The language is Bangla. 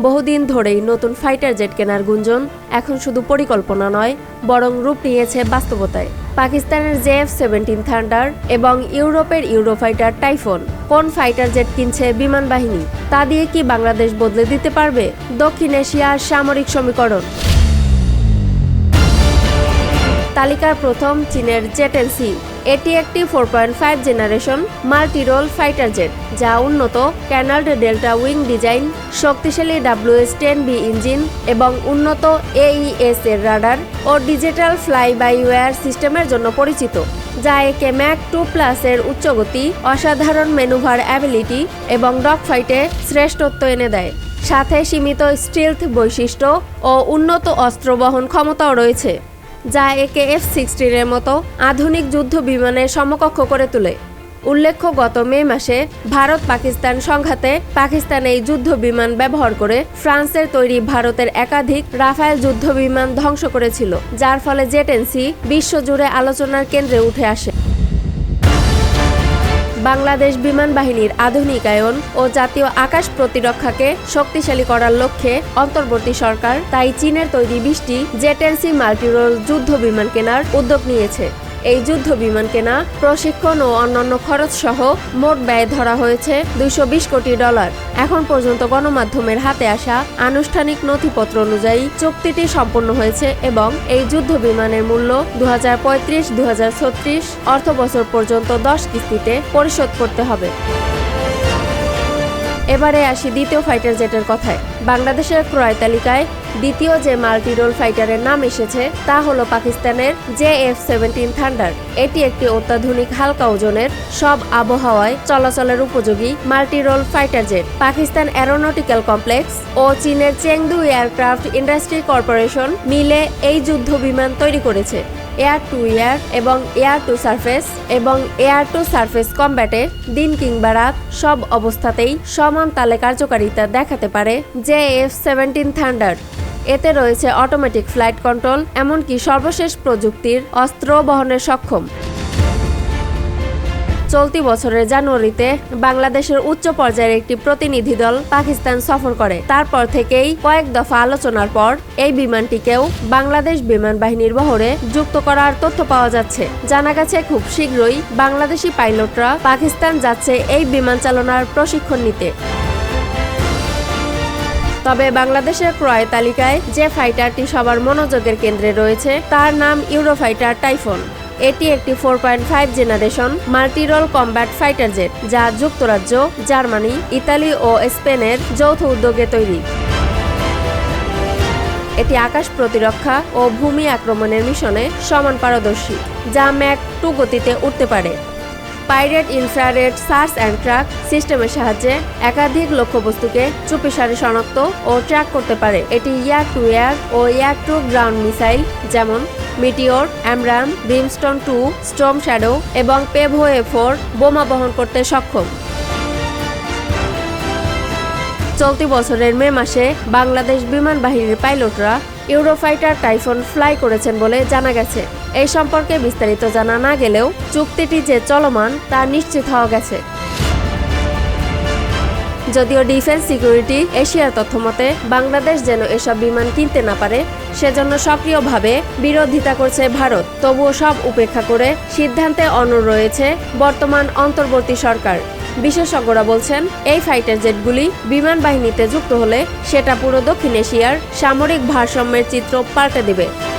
বহুদিন ধরেই নতুন ফাইটার জেট কেনার গুঞ্জন, এখন শুধু পরিকল্পনা নয়, বরং রূপ নিয়েছে বাস্তবতায়। পাকিস্তানের জেএফ সেভেন্টিন থান্ডার এবং ইউরোপের ইউরোফাইটার টাইফোন কোন ফাইটার জেট কিনছে বিমান বাহিনী? তা দিয়ে কি বাংলাদেশ বদলে দিতে পারবে? দক্ষিণ এশিয়ার সামরিক সমীকরণ। তালিকার প্রথম চীনের জেটেনসি এটি একটি four point five generation multirole fighter jet যা উন্নত ক্যানাল্ড ডেল্টা উইং ডিজাইন শক্তিশালী ডাব্লিউএস টেন বি ইঞ্জিন এবং উন্নত এইএস এর রাডার ও ডিজিটাল ফ্লাই বাই ওয়্যার সিস্টেমের জন্য পরিচিত, যা একে ম্যাক টু প্লাসের উচ্চগতি, অসাধারণ মেনুভার অ্যাবিলিটি এবং ডগ ফাইটে শ্রেষ্ঠত্ব এনে দেয়। সাথে সীমিত স্টিলথ বৈশিষ্ট্য ও উন্নত অস্ত্র বহন ক্ষমতাও রয়েছে। যা একে এফ সিক্সটিনের মতো আধুনিক যুদ্ধ বিমানের সমকক্ষ করে তোলে। উল্লেখ্য, গত মে মাসে ভারত পাকিস্তান সংঘাতে পাকিস্তান এই যুদ্ধ বিমান ব্যবহার করে ফ্রান্সের তৈরি ভারতের একাধিক রাফায়েল যুদ্ধ বিমান ধ্বংস করেছিল, যার ফলে জেটেন্সি বিশ্বজুড়ে আলোচনার কেন্দ্রে উঠে আসে। বাংলাদেশ বিমান বাহিনীর আধুনিকায়ন ও জাতীয় আকাশ প্রতিরক্ষাকে শক্তিশালী করার লক্ষ্যে অন্তর্বর্তী সরকার, তাই চীনের তৈরি বিশটি জেটেন্সি মাল্টিরোল যুদ্ধ বিমান কেনার উদ্যোগ নিয়েছে। এই যুদ্ধ বিমান কেনা, প্রশিক্ষণ ও অন্যান্য খরচ সহ মোট ব্যয় ধরা হয়েছে দুইশ বিশ কোটি ডলার। এখন পর্যন্ত গণমাধ্যমের হাতে আসা আনুষ্ঠানিক নথিপত্র অনুযায়ী চুক্তিটি সম্পন্ন হয়েছে এবং এই যুদ্ধ বিমানের মূল্য দু হাজার পঁয়ত্রিশ দু হাজার ছত্রিশ অর্থ পর্যন্ত দশ কিস্তিতে পরিশোধ করতে হবে। এবারে আসি দ্বিতীয় ফাইটার জেটের কথায়। বাংলাদেশের ক্রয় তালিকায় দ্বিতীয় যে মাল্টিরোল ফাইটারের নাম এসেছে, তা হলো পাকিস্তানের জে এফ সেভেন্টিন থান্ডার এটি একটি অত্যাধুনিক হালকা ওজনের, সব আবহাওয়ায় চলাচলের উপযোগী multirole fighter jet Pakistan aeronautical complex ও চীনের চেংদু এয়ারক্রাফট ইন্ডাস্ট্রি কর্পোরেশন মিলে এই যুদ্ধ বিমান তৈরি করেছে। এয়ার টু এয়ার এবং এয়ার টু সারফেস এবং এয়ার টু সারফেস কম্ব্যাটে দিন কিংবা রাত সব অবস্থাতেই সমান তালে কার্যকারিতা দেখাতে পারে জে এফ সেভেন্টিন থান্ডার। এতে রয়েছে অটোমেটিক ফ্লাইট কন্ট্রোল, এমনকি সর্বশেষ প্রযুক্তির অস্ত্র বহনের সক্ষম। চলতি বছরের জানুয়ারিতে বাংলাদেশের উচ্চ পর্যায়ের একটি প্রতিনিধি দল পাকিস্তান সফর করে। তারপর থেকেই কয়েক দফা আলোচনার পর এই বিমানটিকেও বাংলাদেশ বিমান বাহিনীর বহরে যুক্ত করার তথ্য পাওয়া যাচ্ছে। জানা গেছে, খুব শীঘ্রই বাংলাদেশি পাইলটরা পাকিস্তান যাচ্ছে এই বিমান চালনার প্রশিক্ষণ নিতে। তবে বাংলাদেশের ক্রয় তালিকায় যে ফাইটারটি সবার মনোযোগের কেন্দ্রে রয়েছে, তার নাম ইউরোফাইটার টাইফন। এটি একটি four point five generation multirole combat fighter jet, যা যুক্তরাজ্য, জার্মানি, ইতালি ও স্পেনের যৌথ উদ্যোগে তৈরি। এটি আকাশ প্রতিরক্ষা ও ভূমি আক্রমণের মিশনে সমান পারদর্শী, যা ম্যাক টু গতিতে উঠতে পারে। PIRATE infrared search and track সিস্টেমের সাহায্যে একাধিক লক্ষ্যবস্তুকে চুপিসারে শনাক্ত ও ট্র্যাক করতে পারে। এটি এয়ার টু এয়ার ও এয়ার টু গ্রাউন্ড মিসাইল, যেমন Meteor, AMRAAM, Brimstone two Storm Shadow এবং পেভো এ ফোর বোমা বহন করতে সক্ষম। চলতি বছরের মে মাসে বাংলাদেশ বিমান বাহিনীর পাইলটরা ইউরোফাইটার টাইফন ফ্লাই করেছেন বলে জানা গেছে। এই সম্পর্কে বিস্তারিত জানা না গেলেও চুক্তিটি যে চলমান, তা নিশ্চিত হওয়া গেছে। যদিও ডিফেন্স সিকিউরিটি এশিয়ার তথ্যমতে বাংলাদেশ যেন এসব বিমান কিনতে না পারে, সেজন্য সক্রিয়ভাবে বিরোধিতা করছে ভারত। তবুও সব উপেক্ষা করে সিদ্ধান্তে অনড় রয়েছে বর্তমান অন্তর্বর্তী সরকার। বিশেষজ্ঞরা বলছেন, এই ফাইটার জেটগুলি বিমান বাহিনীতে যুক্ত হলে সেটা পুরো দক্ষিণ এশিয়ার সামরিক ভারসাম্যের চিত্র পাল্টে দেবে।